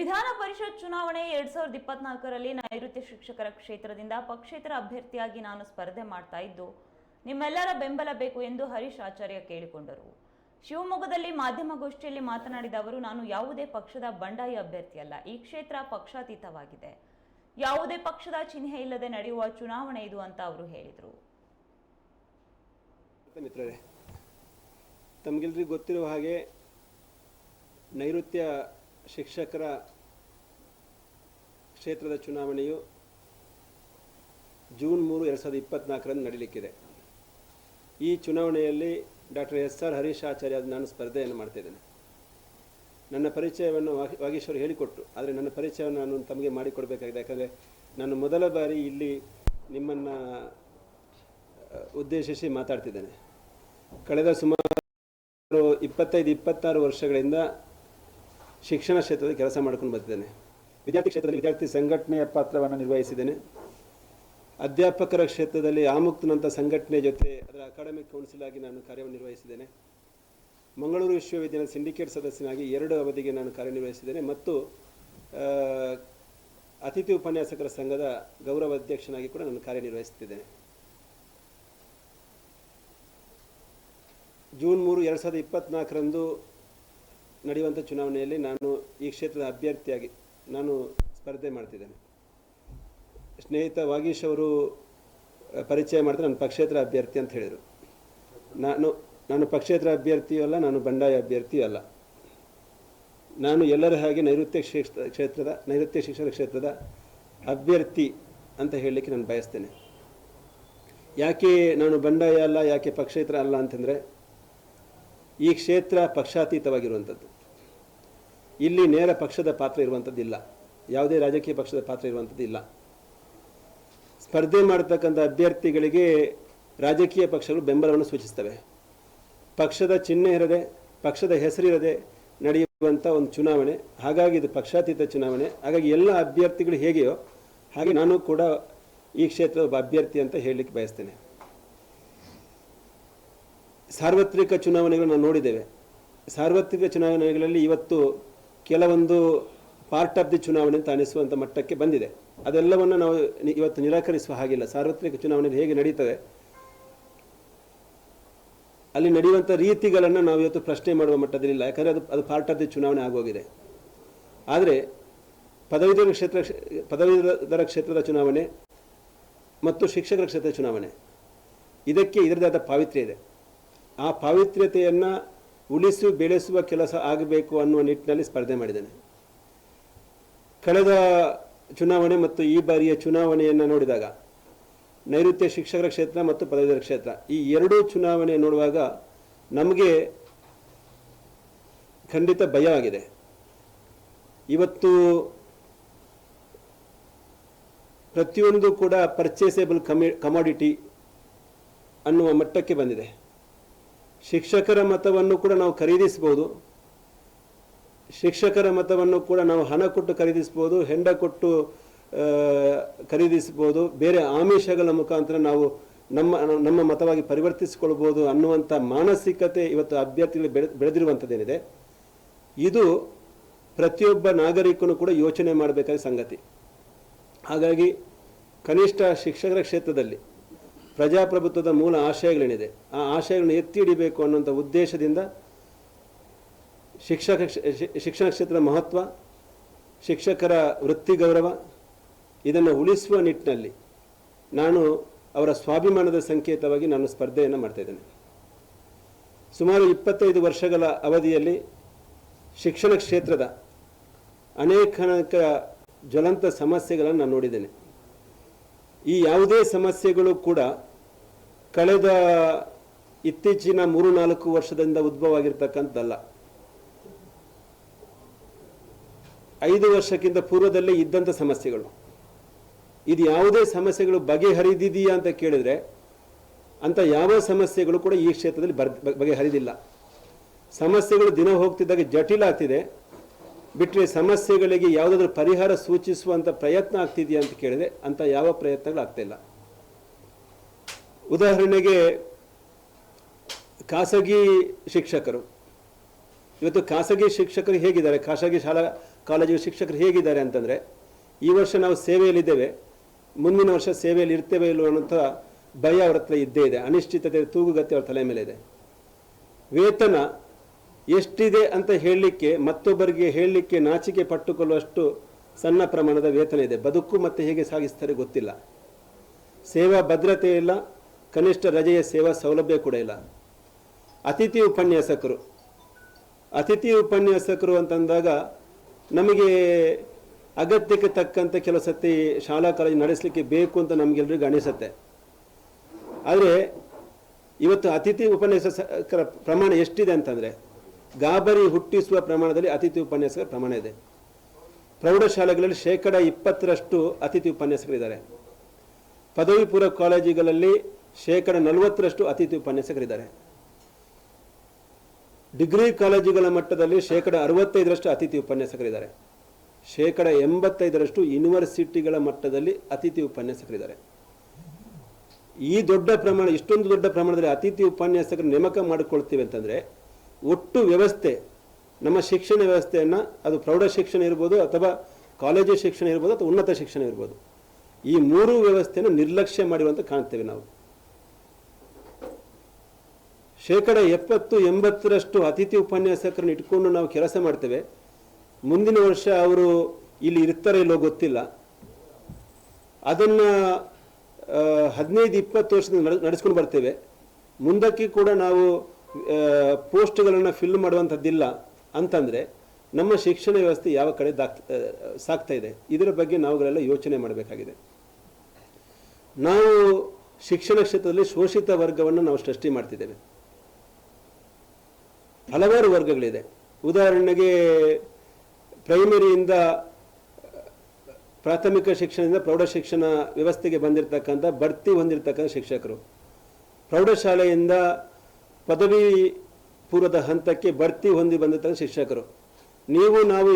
ವಿಧಾನ ಪರಿಷತ್ ಚುನಾವಣೆ ಎರಡ್ ಸಾವಿರದ ಇಪ್ಪತ್ನಾಲ್ಕರಲ್ಲಿ ನೈಋತ್ಯ ಶಿಕ್ಷಕರ ಕ್ಷೇತ್ರದಿಂದ ಪಕ್ಷೇತರ ಅಭ್ಯರ್ಥಿಯಾಗಿ ನಾನು ಸ್ಪರ್ಧೆ ಮಾಡ್ತಾ ಇದ್ದು, ನಿಮ್ಮೆಲ್ಲರ ಬೆಂಬಲ ಬೇಕು ಎಂದು ಹರೀಶ್ ಆಚಾರ್ಯ ಕೇಳಿಕೊಂಡರು. ಶಿವಮೊಗ್ಗದಲ್ಲಿ ಮಾಧ್ಯಮಗೋಷ್ಠಿಯಲ್ಲಿ ಮಾತನಾಡಿದ ಅವರು, ನಾನು ಯಾವುದೇ ಪಕ್ಷದ ಬಂಡಾಯ ಅಭ್ಯರ್ಥಿಯಲ್ಲ ಈ ಕ್ಷೇತ್ರ ಪಕ್ಷಾತೀತವಾಗಿದೆ. ಯಾವುದೇ ಪಕ್ಷದ ಚಿಹ್ನೆ ಇಲ್ಲದೆ ನಡೆಯುವ ಚುನಾವಣೆ ಇದು ಅಂತ ಅವರು ಹೇಳಿದರು. ತಮಗೆಲ್ರಿಗೂ ಗೊತ್ತಿರುವ ಹಾಗೆ ನೈಋತ್ಯ ಶಿಕ್ಷಕರ ಕ್ಷೇತ್ರದ ಚುನಾವಣೆಯು ಜೂನ್ ಮೂರು ಎರಡು ಸಾವಿರದ ಇಪ್ಪತ್ತ್ನಾಲ್ಕರಂದು ನಡೀಲಿಕ್ಕಿದೆ. ಈ ಚುನಾವಣೆಯಲ್ಲಿ doctor S R Harish Acharya ನಾನು ಸ್ಪರ್ಧೆಯನ್ನು ಮಾಡ್ತಿದ್ದೇನೆ. ನನ್ನ ಪರಿಚಯವನ್ನು ವಾಗೀಶ್ವರು ಹೇಳಿಕೊಟ್ಟು ಆದರೆ ನನ್ನ ಪರಿಚಯವನ್ನು ನಾನು ತಮಗೆ ಮಾಡಿಕೊಡಬೇಕಾಗಿದೆ. ಯಾಕಂದರೆ ನಾನು ಮೊದಲ ಬಾರಿ ಇಲ್ಲಿ ನಿಮ್ಮನ್ನು ಉದ್ದೇಶಿಸಿ ಮಾತಾಡ್ತಿದ್ದೇನೆ. ಕಳೆದ ಸುಮಾರು ಇಪ್ಪತ್ತೈದು, ಇಪ್ಪತ್ತಾರು ವರ್ಷಗಳಿಂದ ಶಿಕ್ಷಣ ಕ್ಷೇತ್ರದಲ್ಲಿ ಕೆಲಸ ಮಾಡ್ಕೊಂಡು ಬರ್ತಿದ್ದೇನೆ ವಿದ್ಯಾರ್ಥಿ ಕ್ಷೇತ್ರದಲ್ಲಿ ವಿದ್ಯಾರ್ಥಿ ಸಂಘಟನೆಯ ಪಾತ್ರವನ್ನು ನಿರ್ವಹಿಸಿದ್ದೇನೆ. ಅಧ್ಯಾಪಕರ ಕ್ಷೇತ್ರದಲ್ಲಿ ಆಮುಕ್ತನಂಥ ಸಂಘಟನೆ ಜೊತೆ ಅದರ ಅಕಾಡೆಮಿಕ್ ಕೌನ್ಸಿಲ್ ಆಗಿ ನಾನು ಕಾರ್ಯವನ್ನು ನಿರ್ವಹಿಸಿದ್ದೇನೆ. ಮಂಗಳೂರು ವಿಶ್ವವಿದ್ಯಾಲಯದ ಸಿಂಡಿಕೇಟ್ ಸದಸ್ಯನಾಗಿ ಎರಡು ಅವಧಿಗೆ ನಾನು ಕಾರ್ಯನಿರ್ವಹಿಸಿದ್ದೇನೆ ಮತ್ತು ಅತಿಥಿ ಉಪನ್ಯಾಸಕರ ಸಂಘದ ಗೌರವ ಅಧ್ಯಕ್ಷನಾಗಿ ಕೂಡ ನಾನು ಕಾರ್ಯನಿರ್ವಹಿಸುತ್ತಿದ್ದೇನೆ. ಜೂನ್ ಮೂರು, ಎರಡು ಸಾವಿರದ ಇಪ್ಪತ್ತ್ನಾಲ್ಕರಂದು ನಡೆಯುವಂಥ ಚುನಾವಣೆಯಲ್ಲಿ ನಾನು ಈ ಕ್ಷೇತ್ರದ ಅಭ್ಯರ್ಥಿಯಾಗಿ ನಾನು ಸ್ಪರ್ಧೆ ಮಾಡ್ತಿದ್ದೇನೆ. ಸ್ನೇಹಿತ ವಾಗೀಶ್ ಅವರು ಪರಿಚಯ ಮಾಡಿದ್ರೆ ನಾನು ಪಕ್ಷೇತರ ಅಭ್ಯರ್ಥಿ ಅಂತ ಹೇಳಿದರು. ನಾನು ನಾನು ಪಕ್ಷೇತರ ಅಭ್ಯರ್ಥಿಯೂ ಅಲ್ಲ, ನಾನು ಬಂಡಾಯ ಅಭ್ಯರ್ಥಿಯೂ ಅಲ್ಲ. ನಾನು ಎಲ್ಲರ ಹಾಗೆ ನೈಋತ್ಯ ಕ್ಷೇತ್ರ, ಕ್ಷೇತ್ರದ, ನೈಋತ್ಯ ಶಿಕ್ಷಣ ಕ್ಷೇತ್ರದ ಅಭ್ಯರ್ಥಿ ಅಂತ ಹೇಳಲಿಕ್ಕೆ ನಾನು ಬಯಸ್ತೇನೆ. ಯಾಕೆ ನಾನು ಬಂಡಾಯ ಅಲ್ಲ, ಯಾಕೆ ಪಕ್ಷೇತರ ಅಲ್ಲ ಅಂತಂದರೆ ಈ ಕ್ಷೇತ್ರ ಪಕ್ಷಾತೀತವಾಗಿರುವಂಥದ್ದು. ಇಲ್ಲಿ ನೇರ ಪಕ್ಷದ ಪಾತ್ರ ಇರುವಂಥದ್ದಿಲ್ಲ ಯಾವುದೇ ರಾಜಕೀಯ ಪಕ್ಷದ ಪಾತ್ರ ಇರುವಂಥದ್ದು ಇಲ್ಲ. ಸ್ಪರ್ಧೆ ಮಾಡತಕ್ಕಂಥ ಅಭ್ಯರ್ಥಿಗಳಿಗೆ ರಾಜಕೀಯ ಪಕ್ಷಗಳು ಬೆಂಬಲವನ್ನು ಸೂಚಿಸ್ತವೆ ಪಕ್ಷದ ಚಿಹ್ನೆ ಇರದೆ, ಪಕ್ಷದ ಹೆಸರಿರದೆ ನಡೆಯುವಂಥ ಒಂದು ಚುನಾವಣೆ, ಹಾಗಾಗಿ ಇದು ಪಕ್ಷಾತೀತ ಚುನಾವಣೆ. ಹಾಗಾಗಿ ಎಲ್ಲ ಅಭ್ಯರ್ಥಿಗಳು ಹೇಗೆಯೋ ಹಾಗೆ ನಾನು ಕೂಡ ಈ ಕ್ಷೇತ್ರದ ಅಭ್ಯರ್ಥಿ ಅಂತ ಹೇಳಲಿಕ್ಕೆ ಬಯಸ್ತೇನೆ. ಸಾರ್ವತ್ರಿಕ ಚುನಾವಣೆಗಳನ್ನು ನಾವು ನೋಡಿದ್ದೇವೆ. ಸಾರ್ವತ್ರಿಕ ಚುನಾವಣೆಗಳಲ್ಲಿ ಇವತ್ತು ಕೆಲವೊಂದು ಪಾರ್ಟ್ ಆಫ್ ದಿ ಚುನಾವಣೆ ಅಂತ ಅನಿಸುವಂಥ ಮಟ್ಟಕ್ಕೆ ಬಂದಿದೆ. ಅದೆಲ್ಲವನ್ನು ನಾವು ಇವತ್ತು ನಿರಾಕರಿಸುವ ಹಾಗಿಲ್ಲ. ಸಾರ್ವತ್ರಿಕ ಚುನಾವಣೆ ಹೇಗೆ ನಡೀತದೆ? ಅಲ್ಲಿ ನಡೆಯುವಂಥ ರೀತಿಗಳನ್ನು ನಾವು ಇವತ್ತು ಪ್ರಶ್ನೆ ಮಾಡುವ ಮಟ್ಟದಲ್ಲಿಲ್ಲ ಯಾಕಂದರೆ ಅದು ಅದು ಪಾರ್ಟ್ ಆಫ್ ದಿ ಚುನಾವಣೆ ಆಗೋಗಿದೆ. ಆದರೆ ಪದವೀಧರ ಕ್ಷೇತ್ರ, ಪದವೀಧರ ಕ್ಷೇತ್ರದ ಚುನಾವಣೆ ಮತ್ತು ಶಿಕ್ಷಕರ ಕ್ಷೇತ್ರದ ಚುನಾವಣೆ. ಇದಕ್ಕೆ ಇದರದೇ ಆದ ಪಾವಿತ್ರ್ಯ ಇದೆ. ಆ ಪಾವಿತ್ರ್ಯತೆಯನ್ನು ಉಳಿಸಿ, ಬೆಳೆಸುವ ಕೆಲಸ ಆಗಬೇಕು ಅನ್ನುವ ನಿಟ್ಟಿನಲ್ಲಿ ಸ್ಪರ್ಧೆ ಮಾಡಿದ್ದೇನೆ. ಕಳೆದ ಚುನಾವಣೆ ಮತ್ತು ಈ ಬಾರಿಯ ಚುನಾವಣೆಯನ್ನು ನೋಡಿದಾಗ ನೈಋತ್ಯ ಶಿಕ್ಷಕರ ಕ್ಷೇತ್ರ ಮತ್ತು ಪದವೀಧರ ಕ್ಷೇತ್ರ, ಈ ಎರಡೂ ಚುನಾವಣೆ ನೋಡುವಾಗ ನಮಗೆ ಖಂಡಿತ ಭಯ ಆಗಿದೆ. ಇವತ್ತು ಪ್ರತಿಯೊಂದು ಕೂಡ ಪರ್ಚೇಸೇಬಲ್ ಕಮಿ ಕಮಾಡಿಟಿ ಅನ್ನುವ ಮಟ್ಟಕ್ಕೆ ಬಂದಿದೆ. ಶಿಕ್ಷಕರ ಮತವನ್ನು ಕೂಡ ನಾವು ಖರೀದಿಸ್ಬೋದು ಶಿಕ್ಷಕರ ಮತವನ್ನು ಕೂಡ ನಾವು ಹಣ ಕೊಟ್ಟು ಖರೀದಿಸ್ಬೋದು ಹೆಂಡ ಕೊಟ್ಟು ಖರೀದಿಸ್ಬೋದು ಬೇರೆ ಆಮಿಷಗಳ ಮುಖಾಂತರ ನಾವು ನಮ್ಮ ನಮ್ಮ ಮತವಾಗಿ ಪರಿವರ್ತಿಸಿಕೊಳ್ಬೋದು ಅನ್ನುವಂಥ ಮಾನಸಿಕತೆ ಇವತ್ತು ಅಭ್ಯರ್ಥಿಗಳು ಬೆಳೆ, ಬೆಳೆದಿರುವಂಥದ್ದೇನಿದೆ. ಇದು ಪ್ರತಿಯೊಬ್ಬ ನಾಗರಿಕನು ಕೂಡ ಯೋಚನೆ ಮಾಡಬೇಕಾದ ಸಂಗತಿ. ಹಾಗಾಗಿ ಕನಿಷ್ಠ ಶಿಕ್ಷಕರ ಕ್ಷೇತ್ರದಲ್ಲಿ ಪ್ರಜಾಪ್ರಭುತ್ವದ ಮೂಲ ಆಶಯಗಳೇನಿದೆ? ಆ ಆಶಯಗಳನ್ನು ಎತ್ತಿ ಹಿಡಿಬೇಕು ಅನ್ನೋಂಥ ಉದ್ದೇಶದಿಂದ ಶಿಕ್ಷಕ ಶಿಕ್ಷಣ ಕ್ಷೇತ್ರದ ಮಹತ್ವ, ಶಿಕ್ಷಕರ ವೃತ್ತಿ ಗೌರವ, ಇದನ್ನು ಉಳಿಸುವ ನಿಟ್ಟಿನಲ್ಲಿ ನಾನು ಅವರ ಸ್ವಾಭಿಮಾನದ ಸಂಕೇತವಾಗಿ ನಾನು ಸ್ಪರ್ಧೆಯನ್ನು ಮಾಡ್ತಾಯಿದ್ದೇನೆ ಸುಮಾರು ಇಪ್ಪತ್ತೈದು ವರ್ಷಗಳ ಅವಧಿಯಲ್ಲಿ ಶಿಕ್ಷಣ ಕ್ಷೇತ್ರದ ಅನೇಕ ಜ್ವಲಂತ ಸಮಸ್ಯೆಗಳನ್ನು ನಾನು ನೋಡಿದ್ದೇನೆ. ಈ ಯಾವುದೇ ಸಮಸ್ಯೆಗಳು ಕೂಡ ಕಳೆದ ಇತ್ತೀಚಿನ ಮೂರು ನಾಲ್ಕು ವರ್ಷದಿಂದ ಉದ್ಭವ ಆಗಿರ್ತಕ್ಕಂಥದ್ದಲ್ಲ ಐದು ವರ್ಷಕ್ಕಿಂತ ಪೂರ್ವದಲ್ಲೇ ಇದ್ದಂಥ ಸಮಸ್ಯೆಗಳು. ಇದು ಯಾವುದೇ ಸಮಸ್ಯೆಗಳು ಬಗೆಹರಿದಿದೆಯಾ ಅಂತ ಕೇಳಿದ್ರೆ ಅಂತ ಯಾವ ಸಮಸ್ಯೆಗಳು ಕೂಡ ಈ ಕ್ಷೇತ್ರದಲ್ಲಿ ಬರ್, ಬಗೆಹರಿದಿಲ್ಲ. ಸಮಸ್ಯೆಗಳು ದಿನ ಹೋಗ್ತಿದ್ದಾಗ ಜಟಿಲ ಆಗ್ತಿದೆ. ಬಿಟ್ಟರೆ ಸಮಸ್ಯೆಗಳಿಗೆ ಯಾವುದಾದ್ರೂ ಪರಿಹಾರ ಸೂಚಿಸುವಂಥ ಪ್ರಯತ್ನ ಆಗ್ತಿದೆಯಾ ಅಂತ ಕೇಳಿದೆ ಅಂತ ಯಾವ ಪ್ರಯತ್ನಗಳು ಆಗ್ತಾ ಇಲ್ಲ. ಉದಾಹರಣೆಗೆ ಖಾಸಗಿ ಶಿಕ್ಷಕರು. ಇವತ್ತು ಖಾಸಗಿ ಶಿಕ್ಷಕರು ಹೇಗಿದ್ದಾರೆ? ಖಾಸಗಿ ಶಾಲಾ, ಕಾಲೇಜು ಶಿಕ್ಷಕರು ಹೇಗಿದ್ದಾರೆ ಅಂತಂದರೆ, ಈ ವರ್ಷ ನಾವು ಸೇವೆಯಲ್ಲಿದ್ದೇವೆ. ಮುಂದಿನ ವರ್ಷ ಸೇವೆಯಲ್ಲಿ ಇರ್ತೇವೆ ಇಲ್ಲೋ ಅನ್ನೋಂಥ ಭಯ ಅವ್ರ ಹತ್ರ ಇದ್ದೇ ಇದೆ. ಅನಿಶ್ಚಿತತೆ, ತೂಗುಗತ್ತೆ ಅವ್ರ ತಲೆ ಮೇಲೆ ಇದೆ. ವೇತನ ಎಷ್ಟಿದೆ ಅಂತ ಹೇಳಲಿಕ್ಕೆ, ಮತ್ತೊಬ್ಬರಿಗೆ ಹೇಳಲಿಕ್ಕೆ ನಾಚಿಕೆ ಪಟ್ಟುಕೊಳ್ಳುವಷ್ಟು ಸಣ್ಣ ಪ್ರಮಾಣದ ವೇತನ ಇದೆ. ಬದುಕು ಮತ್ತೆ ಹೇಗೆ ಸಾಗಿಸ್ತಾರೆ ಗೊತ್ತಿಲ್ಲ. ಸೇವಾ ಭದ್ರತೆ ಇಲ್ಲ, ಕನಿಷ್ಠ ರಜೆಯ ಸೇವಾ ಸೌಲಭ್ಯ ಕೂಡ ಇಲ್ಲ. ಅತಿಥಿ ಉಪನ್ಯಾಸಕರು. ಅತಿಥಿ ಉಪನ್ಯಾಸಕರು ಅಂತಂದಾಗ ನಮಗೆ ಅಗತ್ಯಕ್ಕೆ ತಕ್ಕಂತೆ ಕೆಲವು ಸತಿ ಶಾಲಾ ಕಾಲೇಜು ನಡೆಸಲಿಕ್ಕೆ ಬೇಕು ಅಂತ ನಮಗೆಲ್ಲರಿಗೂ ಅನಿಸುತ್ತೆ. ಆದರೆ ಇವತ್ತು ಅತಿಥಿ ಉಪನ್ಯಾಸಕರ ಪ್ರಮಾಣ ಎಷ್ಟಿದೆ ಅಂತಂದರೆ ಗಾಬರಿ ಹುಟ್ಟಿಸುವ ಪ್ರಮಾಣದಲ್ಲಿ ಅತಿಥಿ ಉಪನ್ಯಾಸಕರ ಪ್ರಮಾಣ ಇದೆ. ಪ್ರೌಢಶಾಲೆಗಳಲ್ಲಿ ಶೇಕಡ ಇಪ್ಪತ್ತರಷ್ಟು ಅತಿಥಿ ಉಪನ್ಯಾಸಕರಿದ್ದಾರೆ. ಪದವಿ ಪೂರ್ವ ಕಾಲೇಜುಗಳಲ್ಲಿ ಶೇಕಡ ನಲವತ್ತರಷ್ಟು ಅತಿಥಿ ಉಪನ್ಯಾಸಕರಿದ್ದಾರೆ. ಡಿಗ್ರಿ ಕಾಲೇಜುಗಳ ಮಟ್ಟದಲ್ಲಿ ಶೇಕಡ ಅರವತ್ತೈದರಷ್ಟು ಅತಿಥಿ ಉಪನ್ಯಾಸಕರಿದ್ದಾರೆ. ಶೇಕಡ ಎಂಬತ್ತೈದರಷ್ಟು ಯೂನಿವರ್ಸಿಟಿಗಳ ಮಟ್ಟದಲ್ಲಿ ಅತಿಥಿ ಉಪನ್ಯಾಸಕರಿದ್ದಾರೆ. ಈ ದೊಡ್ಡ ಪ್ರಮಾಣ, ಇಷ್ಟೊಂದು ದೊಡ್ಡ ಪ್ರಮಾಣದಲ್ಲಿ ಅತಿಥಿ ಉಪನ್ಯಾಸಕರು ನೇಮಕ ಮಾಡಿಕೊಳ್ತೀವಿ ಅಂತಂದರೆ ಒಟ್ಟು ವ್ಯವಸ್ಥೆ, ನಮ್ಮ ಶಿಕ್ಷಣ ವ್ಯವಸ್ಥೆಯನ್ನು ಅದು ಪ್ರೌಢ ಶಿಕ್ಷಣ ಇರ್ಬೋದು ಅಥವಾ ಕಾಲೇಜು ಶಿಕ್ಷಣ ಇರ್ಬೋದು ಅಥವಾ ಉನ್ನತ ಶಿಕ್ಷಣ ಇರ್ಬೋದು. ಈ ಮೂರು ವ್ಯವಸ್ಥೆಯನ್ನು ನಿರ್ಲಕ್ಷ್ಯ ಮಾಡಿರುವಂತ ಕಾಣ್ತೇವೆ ನಾವು. ಶೇಕಡ ಎಪ್ಪತ್ತು ಎಂಬತ್ತರಷ್ಟು ಅತಿಥಿ ಉಪನ್ಯಾಸಕರನ್ನು ಇಟ್ಕೊಂಡು ನಾವು ಕೆಲಸ ಮಾಡ್ತೇವೆ. ಮುಂದಿನ ವರ್ಷ ಅವರು ಇಲ್ಲಿ ಇರ್ತಾರೆ ಇಲ್ಲೋ ಗೊತ್ತಿಲ್ಲ. ಅದನ್ನು ಹದಿನೈದು ಇಪ್ಪತ್ತು ವರ್ಷದಿಂದ ನಡೆ, ನಡೆಸ್ಕೊಂಡು ಬರ್ತೇವೆ. ಮುಂದಕ್ಕೆ ಕೂಡ ನಾವು ಪೋಸ್ಟ್ಗಳನ್ನು ಫಿಲ್ ಮಾಡುವಂಥದ್ದಿಲ್ಲ ಅಂತಂದರೆ ನಮ್ಮ ಶಿಕ್ಷಣ ವ್ಯವಸ್ಥೆ ಯಾವ ಕಡೆ ದಾಕ್ ಸಾಕ್ತಾ ಇದೆ? ಇದರ ಬಗ್ಗೆ ನಾವುಗಳೆಲ್ಲ ಯೋಚನೆ ಮಾಡಬೇಕಾಗಿದೆ. ನಾವು ಶಿಕ್ಷಣ ಕ್ಷೇತ್ರದಲ್ಲಿ ಶೋಷಿತ ವರ್ಗವನ್ನು ನಾವು ಸೃಷ್ಟಿ ಮಾಡ್ತಿದ್ದೇವೆ. ಹಲವಾರು ವರ್ಗಗಳಿದೆ. ಉದಾಹರಣೆಗೆ ಪ್ರೈಮರಿಯಿಂದ ಪ್ರಾಥಮಿಕ ಶಿಕ್ಷಣದಿಂದ ಪ್ರೌಢ ಶಿಕ್ಷಣ ವ್ಯವಸ್ಥೆಗೆ ಬಂದಿರತಕ್ಕಂಥ ಬಡ್ತಿ ಹೊಂದಿರತಕ್ಕಂಥ ಶಿಕ್ಷಕರು. ಪ್ರೌಢಶಾಲೆಯಿಂದ ಪದವಿ ಪೂರ್ವದ ಹಂತಕ್ಕೆ ಬಡ್ತಿ ಹೊಂದಿ ಬಂದಿರ್ತಾರೆ ಶಿಕ್ಷಕರು. ನೀವು ನಾವು